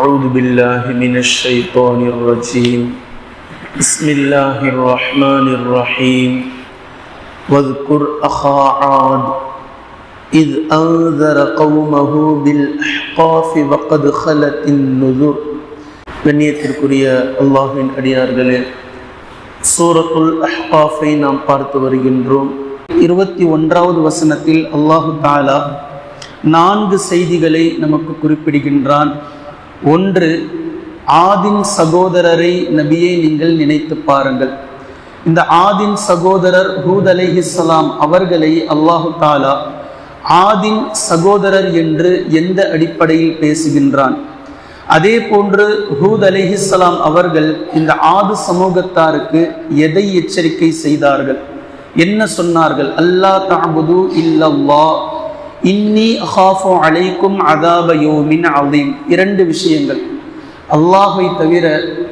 أعوذ بالله من الشيطان الرجيم بسم الله الرحمن الرحيم واذكر أخا عاد إذ أنذر قومه بالأحقاف وقد خلت النذر கண்ணியத்திற்குரிய அல்லாஹின் அடியார்களே சூரத்துல் அஹ்காஃபை நாம் பார்த்து வருகின்றோம் இருபத்தி ஒன்றாவது வசனத்தில் அல்லாஹு தாலா நான்கு செய்திகளை நமக்கு குறிப்பிடுகின்றான் ஒன்று ஆதின் சகோதரரை நபியை நீங்கள் நினைத்து பாருங்கள். இந்த ஆதின் சகோதரர் ஹூத் அலிஹிஸ்லாம் அவர்களை அல்லாஹு தாலா ஆதின் சகோதரர் என்று எந்த அடிப்படையில் பேசுகின்றான்? அதே போன்று ஹூத் அலிஹிஸ்லாம் அவர்கள் இந்த ஆது சமூகத்தாருக்கு எதை எச்சரிக்கை செய்தார்கள்? என்ன சொன்னார்கள்? அல்லா தாபுது இல்லல்லா இன்னி ஹாஃபோ அலைக்கும் அதாபயோ மின் அவதீம் இரண்டு விஷயங்கள். அல்லாஹை தவிர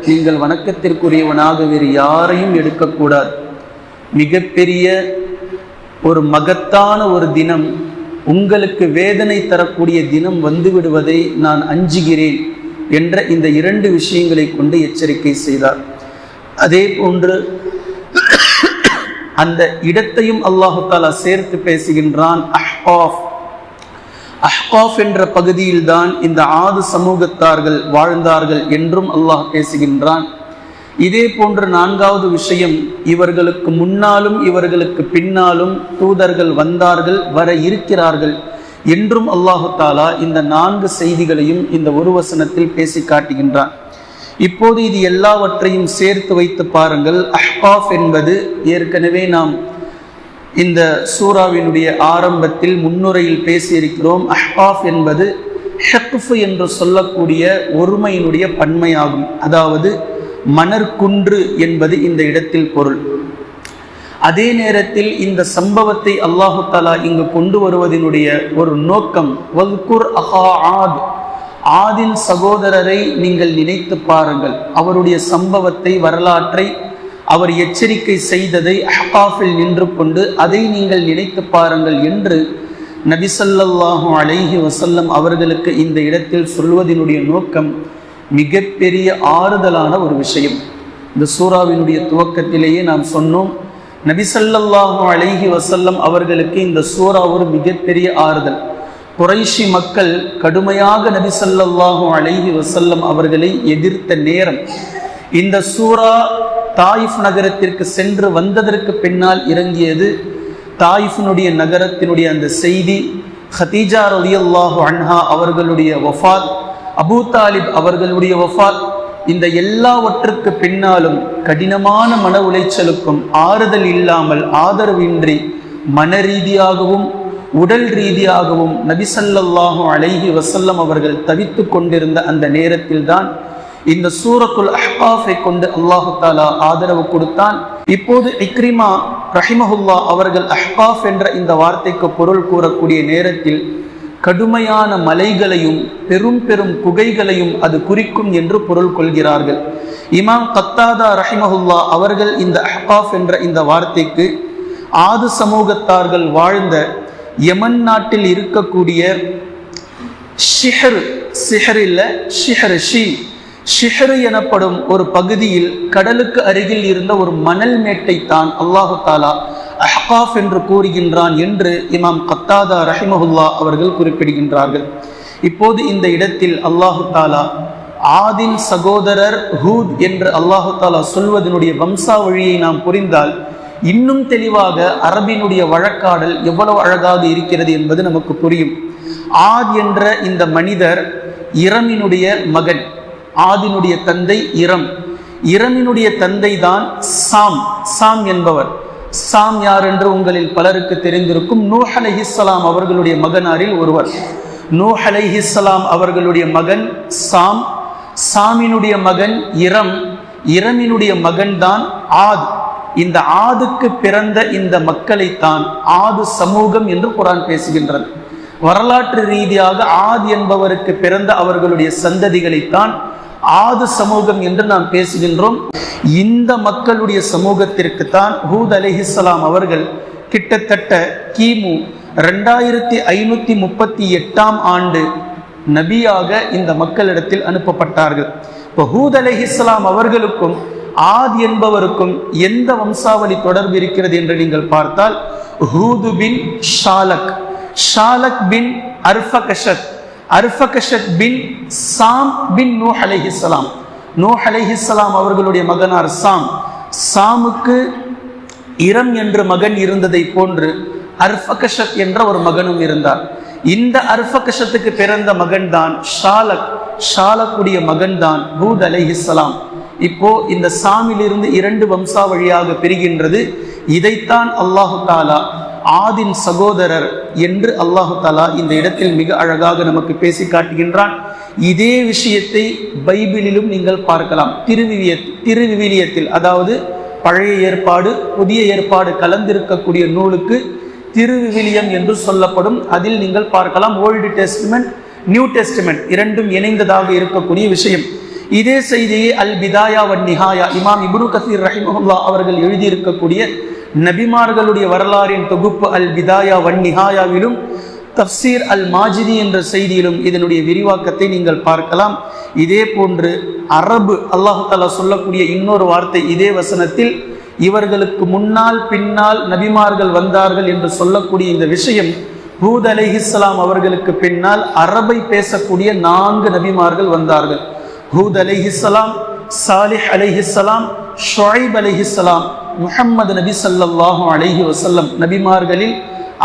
நீங்கள் வணக்கத்திற்குரியவனாக வேறு யாரையும் எடுக்கக்கூடாது. மிகப்பெரிய ஒரு மகத்தான ஒரு தினம் உங்களுக்கு வேதனை தரக்கூடிய தினம் வந்து விடுவதை நான் அஞ்சுகிறேன் என்ற இந்த இரண்டு விஷயங்களை கொண்டு எச்சரிக்கை செய்தார். அதே போன்று அந்த இடத்தையும் அல்லாஹு தாலா சேர்த்து பேசுகின்றான் அஹ்காஃப் அஹ்காஃப் என்ற பகுதியில்தான் இந்த ஆது சமூகத்தார்கள் வாழ்ந்தார்கள் என்றும் அல்லாஹ் பேசுகின்றான். இதே போன்ற நான்காவது விஷயம் இவர்களுக்கு முன்னாலும் இவர்களுக்கு பின்னாலும் தூதர்கள் வந்தார்கள் வர இருக்கிறார்கள் என்றும் அல்லாஹு தாலா இந்த நான்கு செய்திகளையும் இந்த ஒரு வசனத்தில் பேசி காட்டுகின்றான். இப்போது இது எல்லாவற்றையும் சேர்த்து வைத்து பாருங்கள் அஹ்காஃப் என்பது ஏற்கனவே நாம் இந்த சூறாவினுடைய ஆரம்பத்தில் முன்னுரையில் பேசியிருக்கிறோம் அஹ்பாஃப் என்பது ஹெக்ஃபு என்று சொல்லக்கூடிய ஒருமையினுடைய பன்மையாகும். அதாவது மணற்குன்று என்பது இந்த இடத்தில் பொருள். அதே நேரத்தில் இந்த சம்பவத்தை அல்லாஹு தாலா இங்கு கொண்டு வருவதனுடைய ஒரு நோக்கம் வல்குர் அஹா ஆத். ஆதின் சகோதரரை நீங்கள் நினைத்து பாருங்கள். அவருடைய சம்பவத்தை வரலாற்றை அவர் எச்சரிக்கை செய்ததை அஹ்காஃபில் நின்று கொண்டு அதை நீங்கள் நினைத்து பாருங்கள் என்று நபிசல்லாஹு அலைஹி வசல்லம் அவர்களுக்கு இந்த இடத்தில் சொல்வதனுடைய நோக்கம் மிகப்பெரிய ஆறுதலான ஒரு விஷயம். இந்த சூறாவினுடைய துவக்கத்திலேயே நாம் சொன்னோம் நபிசல்லாஹு அலைஹி வசல்லம் அவர்களுக்கு இந்த சூறா ஒரு மிகப்பெரிய ஆறுதல். குறைஷி மக்கள் கடுமையாக நபிசல்லாஹு அலைஹி வசல்லம் அவர்களை எதிர்த்த நேரம் இந்த சூறா தாயிஃப் நகரத்திற்கு சென்று வந்ததற்கு பின்னால் இறங்கியது தாயிஃபினுடைய நகரத்தினுடைய அந்த செய்தி. ஹதீஜா ரலியல்லாஹு அன்ஹா அவர்களுடைய வஃபாத் அபூ தாலிப் அவர்களுடைய வஃபாத் இந்த எல்லாவற்றுக்கு பின்னாலும் கடினமான மன உளைச்சலுக்கும் ஆறுதல் இல்லாமல் ஆதரவின்றி மன ரீதியாகவும் உடல் ரீதியாகவும் நபிசல்லாஹு அலைஹி வசல்லம் அவர்கள் தவித்து கொண்டிருந்த அந்த நேரத்தில்தான் இந்த சூரத்துல் அஹ்காஃபை கொண்டு அல்லாஹு தாலா ஆதரவு கொடுத்தான். இப்போது இக்ரிமா ரஹிமஹுல்லா அவர்கள் அஹ்காஃப் என்ற இந்த வார்த்தைக்கு பொருள் கூறக்கூடிய நேரத்தில் கடுமையான மலைகளையும் பெரும் பெரும் குகைகளையும் அது குறிக்கும் என்று பொருள் கொள்கிறார்கள். இமாம் கத்தாதா ரஹிமஹுல்லா அவர்கள் இந்த அஹ்காஃப் என்ற இந்த வார்த்தைக்கு ஆது சமூகத்தார்கள் வாழ்ந்த யமன் நாட்டில் இருக்கக்கூடிய ஷிஹர் சிஹர் இல்லை ஷிஹர் ஷி ஷிஹரு எனப்படும் ஒரு பகுதியில் கடலுக்கு அருகில் இருந்த ஒரு மணல் மேட்டை தான் அல்லாஹு தாலா அஹ்காஃப் என்று கூறுகின்றான் என்று இமாம் கத்தாதா ரஹிமஹுல்லா அவர்கள் குறிப்பிடுகின்றார்கள். இப்போது இந்த இடத்தில் அல்லாஹு தாலா ஆதின் சகோதரர் ஹூத் என்று அல்லாஹு தாலா சொல்வதனுடைய வம்சாவழியை நாம் புரிந்தால் இன்னும் தெளிவாக அரபினுடைய வழக்காடல் எவ்வளவு அழகாக இருக்கிறது என்பது நமக்கு புரியும். ஆத் என்ற இந்த மனிதர் இரமினுடைய மகன். ஆதினுடைய தந்தை இரம். இரமினுடைய தந்தை தான் சாம். சாம் என்பவர். சாம் யார் என்று உங்களில் பலருக்கு தெரிந்திருக்கும் நூஹ் அலைஹிஸ்ஸலாம் அவர்களுடைய மகனாரில் ஒருவர். நூஹ் அலைஹிஸ்ஸலாம் அவர்களுடைய மகன் சாம். சாமினுடைய மகன் இரம். இரமினுடைய மகன் தான் ஆத். இந்த ஆதுக்கு பிறந்த இந்த மக்களைத்தான் ஆது சமூகம் என்று குரான் பேசுகின்றது. வரலாற்று ரீதியாக ஆத் என்பவருக்கு பிறந்த அவர்களுடைய சந்ததிகளைத்தான் ஆது சமூகம் என்று நாம் பேசுகின்றோம். இந்த மக்களுடைய சமூகத்திற்கு தான் ஹூத் அலிஹிஸ்லாம் அவர்கள் கிட்டத்தட்ட கிமு ரெண்டாயிரத்தி ஐநூத்தி முப்பத்தி எட்டாம் ஆண்டு நபியாக இந்த மக்களிடத்தில் அனுப்பப்பட்டார்கள். இப்போ ஹூத் அலிஹிஸ்லாம் அவர்களுக்கும் ஆத் என்பவருக்கும் எந்த வம்சாவளி தொடர்பு இருக்கிறது என்று நீங்கள் பார்த்தால் ஹூது பின் ஷாலக். ஷாலக் பின் அர்ஃபகஷத். அர்ஃபகஷத் பின் சாம் பின் நூ அலைஹிஸ்லாம் நூ அலைஹிஸ்லாம் அவர்களுடைய மகனார் சாம். சாமுக்கு இரம் என்ற மகன் இருந்ததை போன்று அர்ஃபகஷத் என்ற ஒரு மகனும் இருந்தார். இந்த அர்ஃபகஷத்துக்கு பிறந்த மகன் தான் ஷாலக். ஷாலக்குடைய மகன் தான் ஹூத் அலைஹிஸ்ஸலாம் இப்போ இந்த சாமிலிருந்து இரண்டு வம்சாவழியாக பிரிகின்றது. இதைத்தான் அல்லாஹு தாலா ஆதின் சகோதரர் என்று அல்லாஹு தாலா இந்த இடத்தில் மிக அழகாக நமக்கு பேசி காட்டுகின்றான். இதே விஷயத்தை பைபிளிலும் நீங்கள் பார்க்கலாம். திருவிவிய திருவிவிலியத்தில் அதாவது பழைய ஏற்பாடு புதிய ஏற்பாடு கலந்திருக்கக்கூடிய நூலுக்கு திருவிவிலியம் என்று சொல்லப்படும். அதில் நீங்கள் பார்க்கலாம் ஓல்டு டெஸ்ட்மெண்ட் நியூ டெஸ்ட்மெண்ட் இரண்டும் இணைந்ததாக இருக்கக்கூடிய விஷயம். இதே செய்தியை அல் பிதாயா வன் நிஹாயா இமாம் இப்ரு கசீர் ரஹிமஹுல்லா அவர்கள் எழுதியிருக்கக்கூடிய நபிமார்களுடைய வரலாறின் தொகுப்பு அல் பிதாயா வன் நிஹாயாவிலும் தப்சீர் அல் மாஜிதி என்ற செய்தியிலும் இதனுடைய விரிவாக்கத்தை நீங்கள் பார்க்கலாம். இதே போன்று அரபு அல்லாஹு தாலா சொல்லக்கூடிய இன்னொரு வார்த்தை இதே வசனத்தில் இவர்களுக்கு முன்னால் பின்னால் நபிமார்கள் வந்தார்கள் என்று சொல்லக்கூடிய இந்த விஷயம் ஹூத் அலிஹிஸ்லாம் அவர்களுக்கு பின்னால் அரபை பேசக்கூடிய நான்கு நபிமார்கள் வந்தார்கள். ஹூத் அலிஹிஸ்லாம் சாலிஹ் அலிஹிஸ்லாம் ஷொஹைப் அலிஹிஸ்லாம் முஹம்மது நபி ஸல்லல்லாஹு அலஹி வசல்லம் நபிமார்களில்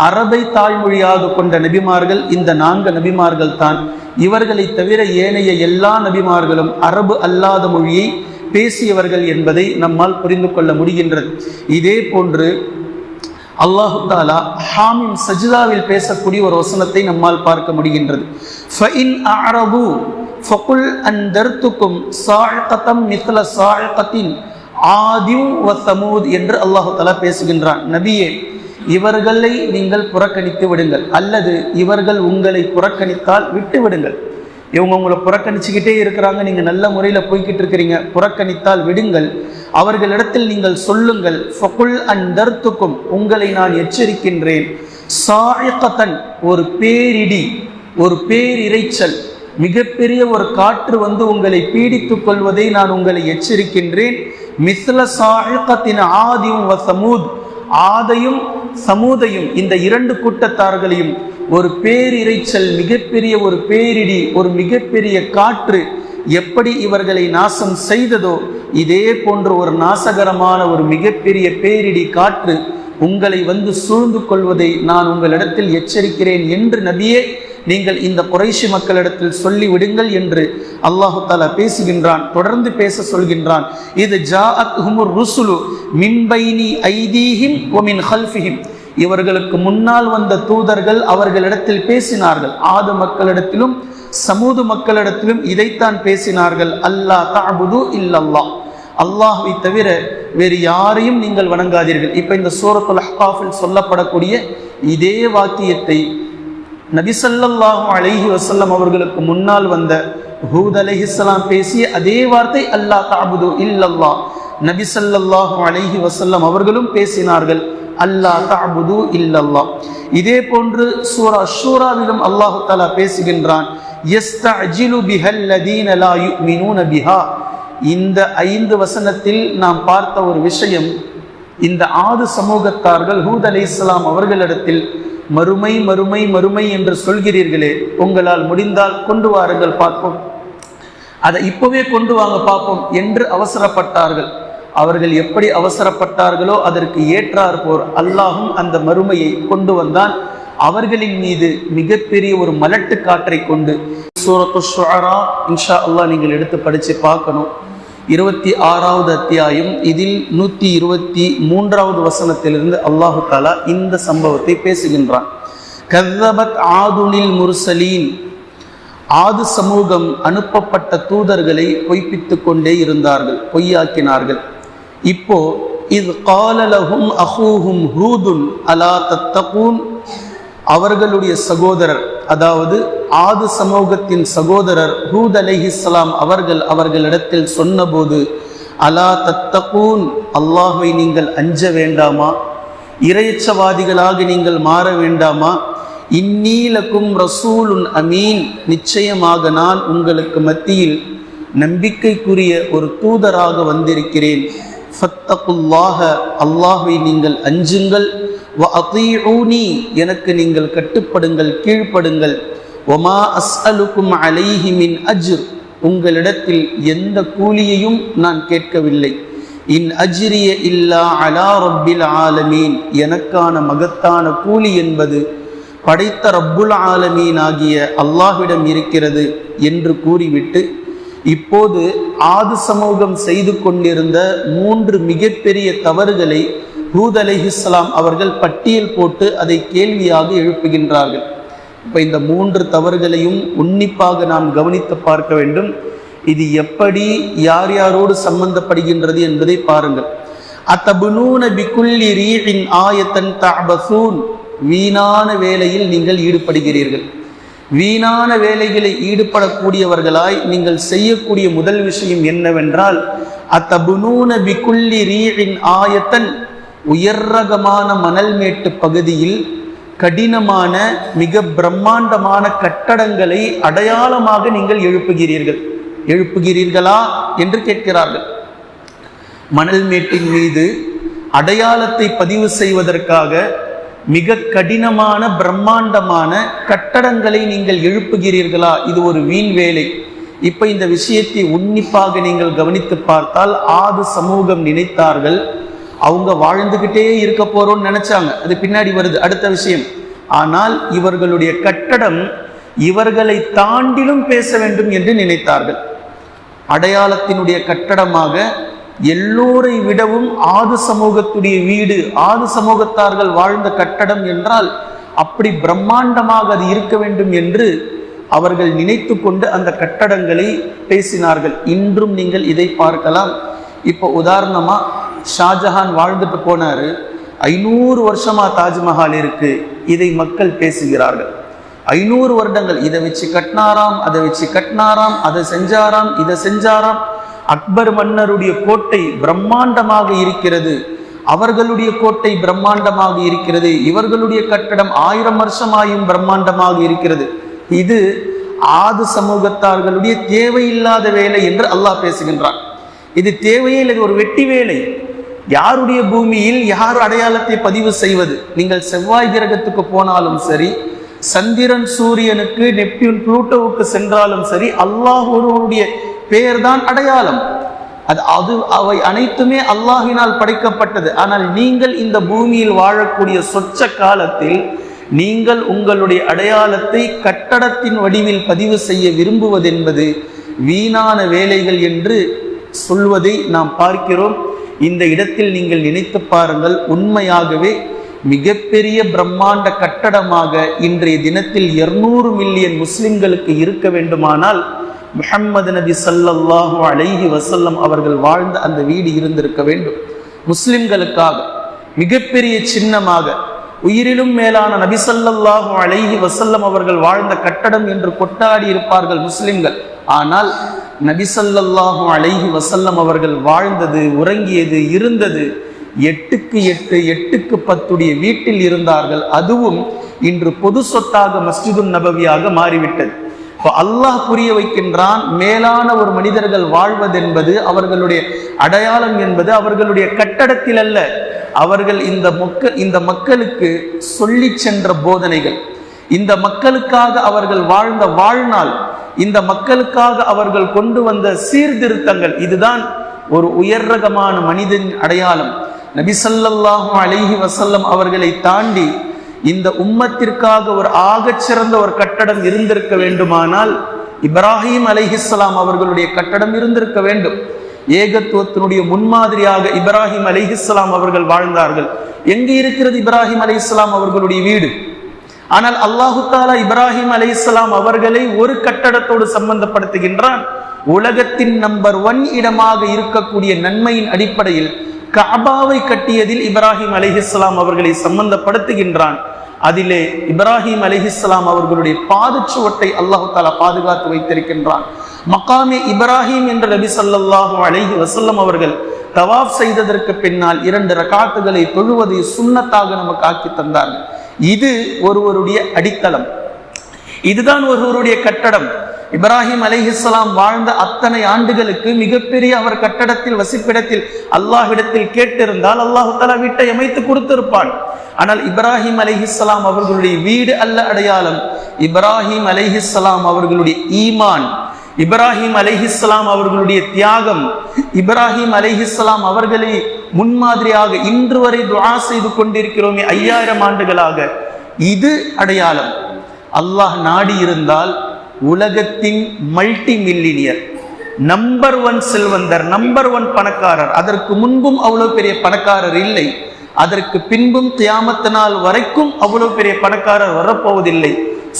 அரபை தாய்மொழியாக கொண்ட நபிமார்கள் இந்த நான்கு நபிமார்கள் தான். இவர்களை தவிர ஏனைய எல்லா நபிமார்களும் அரபு அல்லாத மொழியை பேசியவர்கள் என்பதை நம்மால் புரிந்து கொள்ள முடிகின்றது. இதே போன்று அல்லாஹு தாலா ஹாமிம் சஜிதாவில் பேசக்கூடிய ஒரு வசனத்தை நம்மால் பார்க்க முடிகின்றது. ஃபஇன் அஅரபு ஃபகுல் அன்தர்துக்கும் சாஇகதம் மித்ல சாஇகத்தின் ஆதிம் வ சமூத் என்று அல்லாஹு தலா பேசுகின்றான். நபியே இவர்களை நீங்கள் புறக்கணித்து விடுங்கள். அல்லது இவர்கள் உங்களை புறக்கணித்தால் விட்டு விடுங்கள். இவங்க உங்களை புறக்கணிச்சுக்கிட்டே இருக்கிறாங்க நீங்கள் நல்ல முறையில் போய்கிட்டு இருக்கிறீங்க. புறக்கணித்தால் விடுங்கள். அவர்களிடத்தில் நீங்கள் சொல்லுங்கள் ஃபகுல் அந்தர்த்துக்கும் உங்களை நான் எச்சரிக்கின்றேன். சாயக்கத்தன் ஒரு பேரிடி ஒரு பேரிரைச்சல் மிகப்பெரிய ஒரு காற்று வந்து உங்களை பீடித்துக் கொள்வதை நான் உங்களை எச்சரிக்கின்றேன். மிஸ்ல சாயக்கத்தின் ஆதியும் வ சமூத். ஆதையும் சமூதையும் இந்த இரண்டு கூட்டத்தார்களையும் ஒரு பேரிரைச்சல் மிகப்பெரிய ஒரு பேரிடி ஒரு மிகப்பெரிய காற்று எப்படி இவர்களை நாசம் செய்ததோ இதே போன்ற ஒரு நாசகரமான ஒரு மிகப்பெரிய பேரிடி காற்று உங்களை வந்து சூழ்ந்து கொள்வதை நான் உங்களிடத்தில் எச்சரிக்கிறேன் என்று நபியே நீங்கள் இந்த குறைஷி மக்களிடத்தில் சொல்லி விடுங்கள் என்று அல்லாஹு தாலா பேசுகின்றான் தொடர்ந்து பேச சொல்கின்றான். இது ஜாஅத் ஹுமுர் ருசுலு மின்பைனி ஐதீஹிம் ஒமின் ஹல்ஃபிஹிம் இவர்களுக்கு முன்னால் வந்த தூதர்கள் அவர்களிடத்தில் பேசினார்கள். ஆது மக்களிடத்திலும் சமூது மக்களிடத்திலும் இதைத்தான் பேசினார்கள். அல்லாஹ் தாபுது இல்லல்லாஹ். அல்லாஹை தவிர வேறு யாரையும் நீங்கள் வணங்காதீர்கள். இப்போ இந்த சூரத்துல் அஹ்காஃபில் சொல்லப்படக்கூடிய இதே வாக்கியத்தை நபிசல்லாஹு அலைஹி வசல்லம் அவர்களுக்கு முன்னால் வந்த ஹூத் அலஹிஸ்லாம் பேசிய அதே வார்த்தை அல்லாஹ் தாபுது இல்லல்லா. நபிசல்லாஹு அலைஹி வசல்லம் அவர்களும் பேசினார்கள் அல்லாஹ் தாபுது இல்லல்லா. இதே போன்று சூரா ஷூராவிலும் அல்லாஹு தலா பேசுகின்றான் இந்த ஐந்து வசனத்தில் நாம் பார்த்த ஒரு விஷயம் இந்த ஆது சமூகத்தார்கள் ஹூத் அலைஹிஸ்ஸலாம் அவர்களிடத்தில் மறுமை மறுமை மறுமை என்று சொல்கிறீர்களே உங்களால் முடிந்தால் கொண்டு வாருங்கள் பார்ப்போம். அதை இப்பவே கொண்டு வாங்க பார்ப்போம் என்று அவசரப்பட்டார்கள். அவர்கள் எப்படி அவசரப்பட்டார்களோ அதற்கு ஏற்றார் போர். அல்லாஹும் அந்த மறுமையை கொண்டு வந்தான். அவர்களின் மீது மிகப்பெரிய ஒரு மலட்டு காற்றை கொண்டு சூரத்து ஷுரா இன்ஷா அல்லாஹ் நீங்கள் எடுத்து படித்து பார்க்கணும். இருபத்தி ஆறாவது அத்தியாயம். இதில் நூற்றி இருபத்தி மூன்றாவது வசனத்திலிருந்து அல்லாஹு தாலா இந்த சம்பவத்தை பேசுகின்றான். கதபத் ஆதுனில் முர்சலீன். ஆது சமூகம் அனுப்பப்பட்ட தூதர்களை பொய்ப்பித்து கொண்டே இருந்தார்கள் பொய்யாக்கினார்கள். இப்போ இது காலலகும் அஹூஹும் ஹூதுன் அலா தத்தகூன். அவர்களுடைய சகோதரர் அதாவது ஆது சமூகத்தின் சகோதரர் ஹூத் அலைஹிஸ்ஸலாம் அவர்கள் அவர்களிடத்தில் சொன்னபோது அலா தத்தகூன் அல்லாஹை நீங்கள் அஞ்ச வேண்டாமா? இறையச்சவாதிகளாக நீங்கள் மாற வேண்டாமா? இந்நீலக்கும் ரசூலுன் அமீன் நிச்சயமாக நான் உங்களுக்கு மத்தியில் நம்பிக்கைக்குரிய ஒரு தூதராக வந்திருக்கிறேன். ஃபத்தகுல்லாக அல்லாஹை நீங்கள் அஞ்சுங்கள். வ எனக்கு நீங்கள் கட்டுப்படுங்கள் கீழ்ப்படுங்கள். ஒமா அஸ்அலுக்கும் அலைஹி மின் அஜ்ர் உங்களிடத்தில் எந்த கூலியையும் நான் கேட்கவில்லை. இன் அஜ்ரிய இல்லா அலா ரப்பில் ஆலமீன் எனக்கான மகத்தான கூலி என்பது படைத்த ரப்புல் ஆலமீன் ஆகிய அல்லாஹ்விடம் இருக்கிறது என்று கூறிவிட்டு இப்போது ஆது சமூகம் செய்து கொண்டிருந்த மூன்று மிகப்பெரிய தவறுகளை ஹூத் இஸ்லாம் அவர்கள் பட்டியல் போட்டு அதை கேள்வியாக எழுப்புகின்றார்கள். இப்போ இந்த மூன்று தவறுகளையும் உன்னிப்பாக நாம் கவனித்து பார்க்க வேண்டும். இது எப்படி யார் யாரோடு சம்பந்தப்படுகின்றது என்பதை பாருங்கள். அத்தபுனூன பிக்குள்ளி ரீழின் ஆயத்தன் தபசூன் வீணான வேலையில் நீங்கள் ஈடுபடுகிறீர்கள். வீணான வேலைகளை ஈடுபடக்கூடியவர்களாய் நீங்கள் செய்யக்கூடிய முதல் விஷயம் என்னவென்றால் அத்தபுனூன பிக்குள்ளி ரீழின் ஆயத்தன் உயர்ரகமான மணல் மேட்டு பகுதியில் கடினமான மிக பிரம்மாண்டமான கட்டடங்களை அடையாளமாக நீங்கள் எழுப்புகிறீர்கள். எழுப்புகிறீர்களா என்று கேட்கிறார்கள். மணல் மேட்டின் மீது அடையாளத்தை பதிவு செய்வதற்காக மிக கடினமான பிரம்மாண்டமான கட்டடங்களை நீங்கள் எழுப்புகிறீர்களா? இது ஒரு வீண் வேலை. இப்ப இந்த விஷயத்தை உன்னிப்பாக நீங்கள் கவனித்து பார்த்தால் ஆது சமூகம் நினைத்தார்கள். அவங்க வாழ்ந்துகிட்டே இருக்க போறோம்னு நினைச்சாங்க. அது பின்னாடி வருது. அடுத்த விஷயம். ஆனால் இவர்களுடைய கட்டடம் இவர்களை தாண்டிலும் பேச வேண்டும் என்று நினைத்தார்கள். அடையாளத்தினுடைய கட்டடமாக எல்லோரை விடவும் ஆது சமூகத்துடைய வீடு ஆது சமூகத்தார்கள் வாழ்ந்த கட்டடம் என்றால் அப்படி பிரம்மாண்டமாக அது இருக்க வேண்டும் என்று அவர்கள் நினைத்து கொண்டு அந்த கட்டடங்களை பேசினார்கள். இன்றும் நீங்கள் இதை பார்க்கலாம். இப்போ உதாரணமாக ஷாஜஹான் வாழ்ந்துட்டு போனார். ஐநூறு வருஷமாக தாஜ்மஹால் இருக்குது இதை மக்கள் பேசுகிறார்கள். ஐநூறு வருடங்கள் இதை வச்சு கட்டினாராம் அதை வச்சு கட்டினாராம் அதை செஞ்சாராம் இதை செஞ்சாராம். அக்பர் மன்னருடைய கோட்டை பிரம்மாண்டமாக இருக்கிறது. அவர்களுடைய கோட்டை பிரம்மாண்டமாக இருக்கிறது. இவர்களுடைய கட்டடம் ஆயிரம் வருஷமாயும் பிரம்மாண்டமாக இருக்கிறது. இது ஆது சமூகத்தார்களுடைய தேவையில்லாத வேலை என்று அல்லாஹ் பேசுகின்றான். இது தேவையே இல்லை ஒரு வெட்டி வேலை. யாருடைய பூமியில் யார் அடையாளத்தை பதிவு செய்வது? நீங்கள் செவ்வாய் கிரகத்துக்கு போனாலும் சரி சந்திரன் சூரியனுக்கு நெப்டியூன் புளூட்டோவுக்கு சென்றாலும் சரி அல்லாஹ் ஒருவருடைய பெயர் தான் அடையாளம். அது அது அவை அனைத்துமே அல்லாஹினால் படைக்கப்பட்டது. ஆனால் நீங்கள் இந்த பூமியில் வாழக்கூடிய சொச்ச காலத்தில் நீங்கள் உங்களுடைய அடையாளத்தை கட்டடத்தின் வடிவில் பதிவு செய்ய விரும்புவதென்பது வீணான வேலைகள் என்று சொல்வதை நாம் பார்க்கிறோம். இந்த இடத்தில் நீங்கள் நினைத்து பாருங்கள் உண்மையாகவே மிகப்பெரிய பிரம்மாண்ட கட்டடமாக இன்றைய தினத்தில் இருநூறு மில்லியன் முஸ்லிம்களுக்கு இருக்க வேண்டுமானால் முஹம்மது நபி ஸல்லல்லாஹு அலைஹி வசல்லம் அவர்கள் வாழ்ந்த அந்த வீடு இருந்திருக்க வேண்டும். முஸ்லிம்களுக்காக மிகப்பெரிய சின்னமாக உயிரிலும் மேலான நபி ஸல்லல்லாஹு அலைஹி வசல்லம் அவர்கள் வாழ்ந்த கட்டடம் என்று கொட்டாடி இருப்பார்கள் முஸ்லிம்கள். ஆனால் நபி அலைஹி வசல்லம் அவர்கள் வாழ்ந்தது உறங்கியது இருந்தது. எட்டுக்கு எட்டு எட்டுக்கு பத்துடைய வீட்டில் இருந்தார்கள். அதுவும் இன்று பொது சொத்தாக மஸ்ஜிதுன் நபவியாக மாறிவிட்டது. இப்போ அல்லாஹ் புரிய வைக்கின்றான் மேலான ஒரு மனிதர்கள் வாழ்வதென்பது அவர்களுடைய அடையாளம் என்பது அவர்களுடைய கட்டடத்தில் அல்ல. அவர்கள் இந்த மொக்க இந்த மக்களுக்கு சொல்லி சென்ற போதனைகள். இந்த மக்களுக்காக அவர்கள் வாழ்ந்த வாழ்நாள் இந்த மக்களுக்காக அவர்கள் கொண்டு வந்த சீர்திருத்தங்கள் இதுதான் ஒரு உயர் ரகமான மனிதன் அடையாளம் நபிசல்லாஹும் அலிஹி அலைஹி அவர்களை தாண்டி இந்த உம்மத்திற்காக ஒரு ஆகச்சிறந்த ஒரு கட்டடம் இருந்திருக்க வேண்டுமானால் இப்ராஹிம் அலிஹிஸ்லாம் அவர்களுடைய கட்டடம் இருந்திருக்க வேண்டும். ஏகத்துவத்தினுடைய முன்மாதிரியாக இப்ராஹிம் அலிஹிஸ்லாம் அவர்கள் வாழ்ந்தார்கள். எங்கே இருக்கிறது இப்ராஹிம் அலைஹிஸ்ஸலாம் அவர்களுடைய வீடு? ஆனால் அல்லாஹு தாலா இப்ராஹிம் இஸ்லாம் அவர்களை ஒரு கட்டடத்தோடு சம்பந்தப்படுத்துகின்றான். உலகத்தின் நம்பர் ஒன் இடமாக இருக்கக்கூடிய நன்மையின் அடிப்படையில் காபாவை கட்டியதில் இப்ராஹிம் அலிஹிஸ்லாம் அவர்களை சம்பந்தப்படுத்துகின்றான். அதிலே இப்ராஹிம் அலிஹிஸ்லாம் அவர்களுடைய பாதுச்சுவட்டை அல்லாஹு தாலா பாதுகாத்து வைத்திருக்கின்றான். மக்காமே இப்ராஹிம் என்ற நபி சல்லாஹூ அலஹி வசல்லம் அவர்கள் தவாஃப் செய்ததற்கு பின்னால் இரண்டு ரகாத்துகளை தொழுவதை சுண்ணத்தாக நமக்கு ஆக்கி தந்தார்கள். இது ஒருவருடைய அடித்தளம். இதுதான் ஒருவருடைய கட்டடம். இப்ராஹிம் அலிஹிஸ்லாம் வாழ்ந்த அத்தனை ஆண்டுகளுக்கு மிகப்பெரிய அவர் கட்டடத்தில் வசிப்பிடத்தில் அல்லாஹிடத்தில் கேட்டிருந்தால் அல்லாஹு தலா வீட்டை அமைத்து கொடுத்திருப்பான். ஆனால் இப்ராஹிம் அலிஹிஸ்லாம் அவர்களுடைய வீடு அல்ல அடையாளம். இப்ராஹிம் அலிஹிஸ்லாம் அவர்களுடைய ஈமான். இப்ராஹிம் அலிஹிஸ்லாம் அவர்களுடைய தியாகம். இப்ராஹிம் அலிஹிஸ்லாம் அவர்களை முன்மாதிரியாக இன்று வரை துவா செய்து கொண்டிருக்கிறோமே ஐயாயிரம் ஆண்டுகளாக. இது அடையாளம். அல்லாஹ் நாடி இருந்தால் உலகத்தின் மல்டி மில்லினியர் நம்பர் ஒன் செல்வந்தர் நம்பர் ஒன் பணக்காரர். அதற்கு முன்பும் அவ்வளவு பெரிய பணக்காரர் இல்லை. அதற்கு பின்பும் தியாமத்தினால் நாள் வரைக்கும் அவ்வளவு பெரிய பணக்காரர் வரப்போவதில்லை.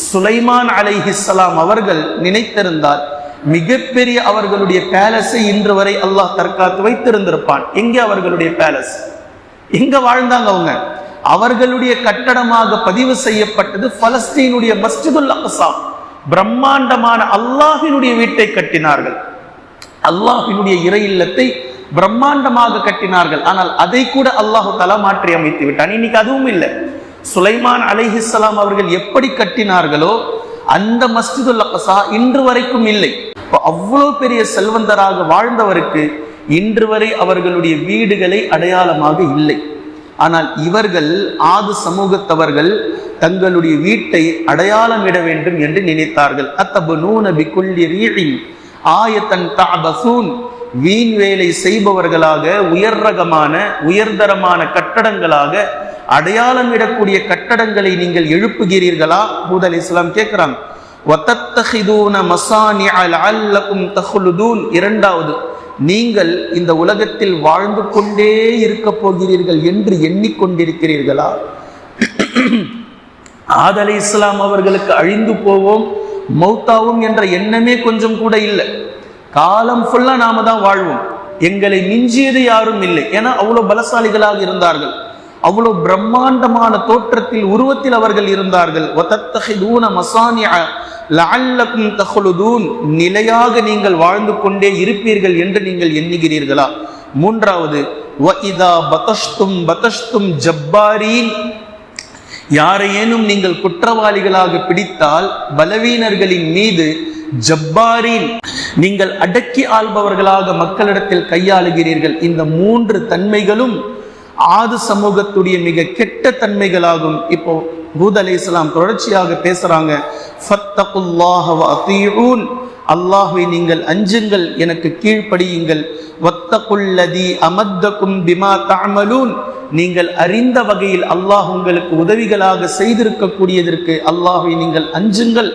சுலைமான் அலைஹிஸ்ஸலாம் அவர்கள் நினைத்திருந்தால் மிகப்பெரிய அவர்களுடைய பேலஸை இன்று வரை அல்லாஹ் தற்காத்து வைத்திருந்திருப்பான். எங்கே அவர்களுடைய பேலஸ் எங்க வாழ்ந்தாங்க அவங்க? அவர்களுடைய கட்டடமாக பதிவு செய்யப்பட்டது பலஸ்தீனுடைய மஸ்ஜிதுல் அக்ஸா பிரம்மாண்டமான அல்லாஹினுடைய வீட்டை கட்டினார்கள். அல்லாஹினுடைய இறை இல்லத்தை பிரம்மாண்டமாக கட்டினார்கள். ஆனால் அதை கூட அல்லாஹு தலா மாற்றி அமைத்து விட்டான். இன்னைக்கு அதுவும் இல்லை. சுலைமான் அலைஹிஸ்ஸலாம் அவர்கள் எப்படி கட்டினார்களோ அந்த மஸ்ஜிதுல் அக்ஸா இன்று வரைக்கும் இல்லை. இப்போ அவ்வளவு பெரிய செல்வந்தராக வாழ்ந்தவருக்கு இன்று வரை அவர்களுடைய வீடுகளை அடையாளமாக இல்லை. ஆனால் இவர்கள் ஆது சமூகத்தவர்கள் தங்களுடைய வீட்டை அடையாளமிட வேண்டும் என்று நினைத்தார்கள். அத்தபனூன பிகுல்லி ரீஇன் ஆயத்தன் தஅபசூன். வீண் வேலை செய்பவர்களாக உயர் ரகமான உயர்தரமான கட்டடங்களாக அடையாளமிடக்கூடிய கட்டடங்களை நீங்கள் எழுப்புகிறீர்களா? ஹூத் அலி இஸ்லாம் கேட்கிறாங்க இரண்டாவது நீங்கள் இந்த உலகத்தில் வாழ்ந்து கொண்டே இருக்க போகிறீர்கள் என்று எண்ணிக்கொண்டிருக்கிறீர்களா? ஆதலை இஸ்லாம் அவர்களுக்கு அழிந்து போவோம் மௌத்தாவும் என்ற எண்ணமே கொஞ்சம் கூட இல்லை. காலம் ஃபுல்லா நாம தான் வாழ்வோம். எங்களை மிஞ்சியது யாரும் இல்லை. ஏன்னா அவ்வளவு பலசாலிகளாக இருந்தார்கள். அவ்வளவு பிரம்மாண்டமான தோற்றத்தில் உருவத்தில் அவர்கள் இருந்தார்கள். நிலையாக நீங்கள் வாழ்ந்து கொண்டே இருப்பீர்கள் என்று நீங்கள் எண்ணுகிறீர்களா? மூன்றாவது வ இதா பதஷ்தும் பதஷ்தும் ஜப்பாரீன் யாரையேனும் நீங்கள் குற்றவாளிகளாக பிடித்தால் பலவீனர்களின் மீது ஜப்பாரீன் நீங்கள் அடக்கி ஆள்பவர்களாக மக்களிடத்தில் கையாளுகிறீர்கள் இந்த மூன்று தன்மைகளும் ஆது சமூகத்துடைய மிக கெட்ட தன்மைகளாகும். இப்போ பூத் அலி இஸ்லாம் தொடர்ச்சியாக பேசுறாங்க. அல்லாஹை நீங்கள் அஞ்சுங்கள் எனக்கு கீழ்ப்படியுங்கள். வத்தகுல்லதி அமத்தக்கும் பிமா தாமலூன் நீங்கள் அறிந்த வகையில் அல்லாஹ் உங்களுக்கு உதவிகளாக செய்திருக்கக்கூடியதற்கு அல்லாஹை நீங்கள் அஞ்சுங்கள்.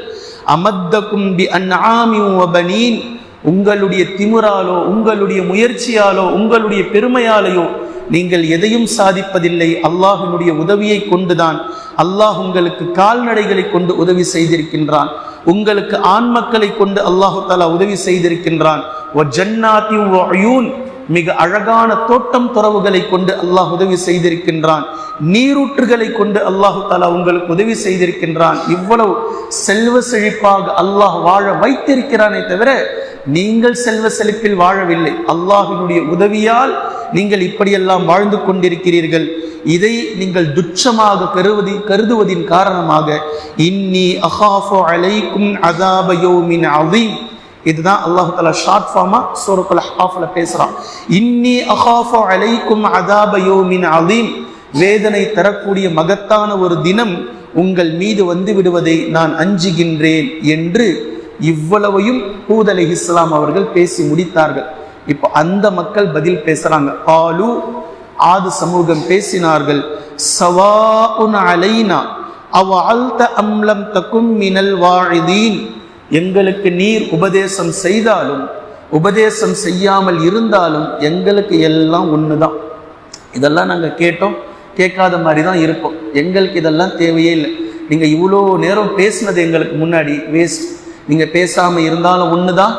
அமத்தக்கும் பி அன்ஆமி உங்களுடைய திமுறாலோ உங்களுடைய முயற்சியாலோ உங்களுடைய பெருமையாலேயோ நீங்கள் எதையும் சாதிப்பதில்லை. அல்லாஹினுடைய உதவியை கொண்டுதான் அல்லாஹ் உங்களுக்கு கால்நடைகளை கொண்டு உதவி செய்திருக்கின்றான். உங்களுக்கு ஆண் மக்களை கொண்டு அல்லாஹு தாலா உதவி செய்திருக்கின்றான். மிக அழகான தோட்டம் துறவுகளை கொண்டு அல்லாஹ் உதவி செய்திருக்கின்றான். நீரூற்றுகளை கொண்டு அல்லாஹு தாலா உங்களுக்கு உதவி செய்திருக்கின்றான். இவ்வளவு செல்வ செழிப்பாக அல்லாஹ் வாழ வைத்திருக்கிறானே தவிர நீங்கள் செல்வ செழிப்பில் வாழவில்லை. அல்லாஹினுடைய உதவியால் நீங்கள் இப்படியெல்லாம் வாழ்ந்து கொண்டிருக்கிறீர்கள். இதை நீங்கள் துச்சமாக கருவதி கருதுவதின் காரணமாக இன்னி அஹாஃபு அலைக்கும் அதாபயோமின் அதீம் இதுதான் அல்லாஹு தலா ஷார்ட் ஃபார்மா சூரத்துல ஹாஃபில் பேசுகிறான் இன்னி அஹாஃபு அலைக்கும் அதாபயோமின் அதீம் வேதனை தரக்கூடிய மகத்தான ஒரு தினம் உங்கள் மீது வந்து விடுவதை நான் அஞ்சுகின்றேன் என்று இவ்வளவையும் ஹூத் அலி இஸ்லாம் அவர்கள் பேசி முடித்தார்கள். இப்போ அந்த மக்கள் பதில் பேசுறாங்க. ஆலு ஆது சமூகம் பேசினார்கள். சவாஉன் அலைனா அவ அல்த அம்லம் தக்கும் மினல் வாழிதீன். எங்களுக்கு நீர் உபதேசம் செய்தாலும் உபதேசம் செய்யாமல் இருந்தாலும் எங்களுக்கு எல்லாம் ஒண்ணுதான். இதெல்லாம் நாங்கள் கேட்டோம் கேட்காத மாதிரி தான் இருக்கோம் எங்களுக்கு இதெல்லாம் தேவையே இல்லை. நீங்கள் இவ்வளோ நேரம் பேசுனது எங்களுக்கு முன்னாடி வேஸ்ட் நீங்கள் பேசாமல் இருந்தாலும் ஒன்று தான்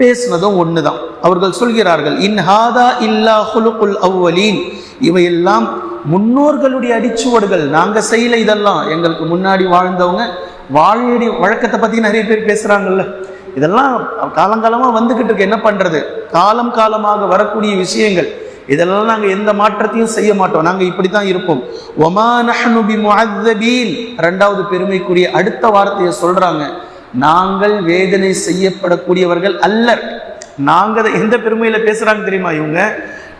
பேசுனதும் ஒன்று தான் அவர்கள் சொல்கிறார்கள் இன் ஹாதா இல்லா ஹுலுகுல் அவ்வலீன். இவையெல்லாம் முன்னோர்களுடைய அடிச்சுவடுகள். நாங்கள் செய்யலை இதெல்லாம். எங்களுக்கு முன்னாடி வாழ்ந்தவங்க வாழையடி வழக்கத்தை பற்றி நிறைய பேர் பேசுகிறாங்கல்ல இதெல்லாம் காலங்காலமாக வந்துக்கிட்டு இருக்கு. என்ன பண்ணுறது காலம் காலமாக வரக்கூடிய விஷயங்கள். இதெல்லாம் நாங்கள் எந்த மாற்றத்தையும் செய்ய மாட்டோம். நாங்கள் இப்படி தான் இருப்போம். ஒமா நஹ்னு ரெண்டாவது பெருமைக்குரிய அடுத்த வார்த்தையை சொல்கிறாங்க நாங்கள் வேதனை செய்யப்படக்கூடியவர்கள் அல்லர். நாங்கள் தான் எந்த பெருமையில் பேசுகிறாங்க தெரியுமா இவங்க?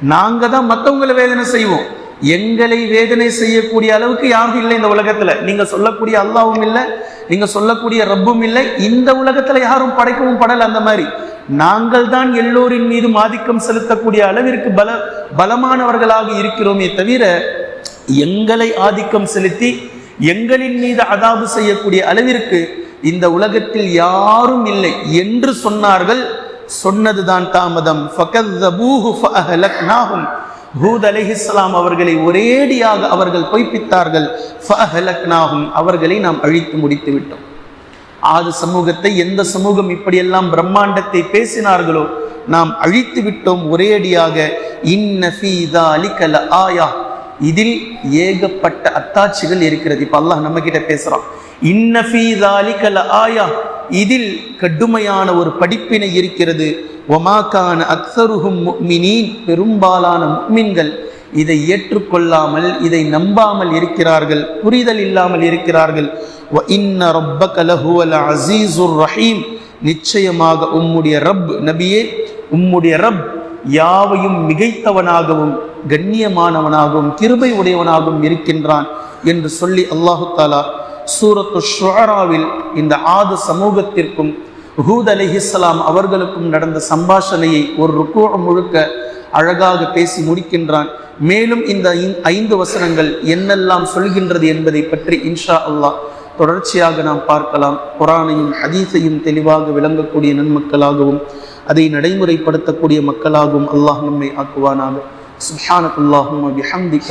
நாங்கள் தான் மற்றவங்களை வேதனை செய்வோம். எங்களை வேதனை செய்யக்கூடிய அளவுக்கு யாரும் இல்லை இந்த உலகத்தில். நீங்கள் சொல்லக்கூடிய அல்லாவும் இல்லை நீங்கள் சொல்லக்கூடிய ரப்பும் இல்லை. இந்த உலகத்தில் யாரும் படைக்கவும் படல அந்த மாதிரி. நாங்கள் தான் எல்லோரின் மீதும் ஆதிக்கம் செலுத்தக்கூடிய அளவிற்கு பல பலமானவர்களாக இருக்கிறோமே தவிர எங்களை ஆதிக்கம் செலுத்தி எங்களின் மீது அதாபு செய்யக்கூடிய அளவிற்கு இந்த உலகத்தில் யாரும் இல்லை என்று சொன்னார்கள் சொன்னதுதான் தாமதம். ஃபகzzபூஹு ஃபஅஹலக்னாஹும். ஹூத் அலைஹிஸ்ஸலாம் அவர்களை ஒரேடியாக அவர்கள் பொய்ப்பித்தார்கள். ஃபஅஹலக்னாஹும். அவர்களை நாம் அழித்து முடித்து விட்டோம். ஆது சமூகத்தை எந்த சமூகம் இப்படியெல்லாம் பிரம்மாண்டத்தை பேசினார்களோ நாம் அழித்து விட்டோம் ஒரேடியாக. இன்ன ஃபீ இதில் ஏகப்பட்ட அத்தாட்சிகள் இருக்கிறது. இப்ப அல்லாஹ் நம்ம கிட்ட பேசுகிறான் இன்ன ஃபீ தாலிக இதில் கடுமையான ஒரு படிப்பினை இருக்கிறது. ஒமாக்கான அக்சருகும் முக்மினீன் பெரும்பாலான முக்மின்கள் இதை ஏற்றுக்கொள்ளாமல் இதை நம்பாமல் இருக்கிறார்கள். புரிதல் இல்லாமல் இருக்கிறார்கள். வ இன்ன ரப்பக கலஹுவல அசீசுர் ரஹீம். நிச்சயமாக உம்முடைய ரப் நபியே உம்முடைய ரப் யாவையும் மிகைத்தவனாகவும் கண்ணியமானவனாகவும் கிருபை உடையவனாகவும் இருக்கின்றான் என்று சொல்லி அல்லாஹு தாலா சூரத்து ஷுவராவில் இந்த ஆது சமூகத்திற்கும் ஹூத் அலி அவர்களுக்கும் நடந்த சம்பாஷணையை ஒரு ருக்கோ முழுக்க அழகாக பேசி முடிக்கின்றான். மேலும் இந்த ஐந்து வசனங்கள் என்னெல்லாம் சொல்கின்றது என்பதை பற்றி இன்ஷா அல்லாஹ் தொடர்ச்சியாக நாம் பார்க்கலாம். குரானையும் ஹதீஸையும் தெளிவாக விளங்கக்கூடிய நன்மக்களாகவும் அதை நடைமுறைப்படுத்தக்கூடிய மக்களாகவும் அல்லாஹ் நம்மை ஆக்குவானாக. சுஹானகுல்லாஹும் அபிஹம்திக்க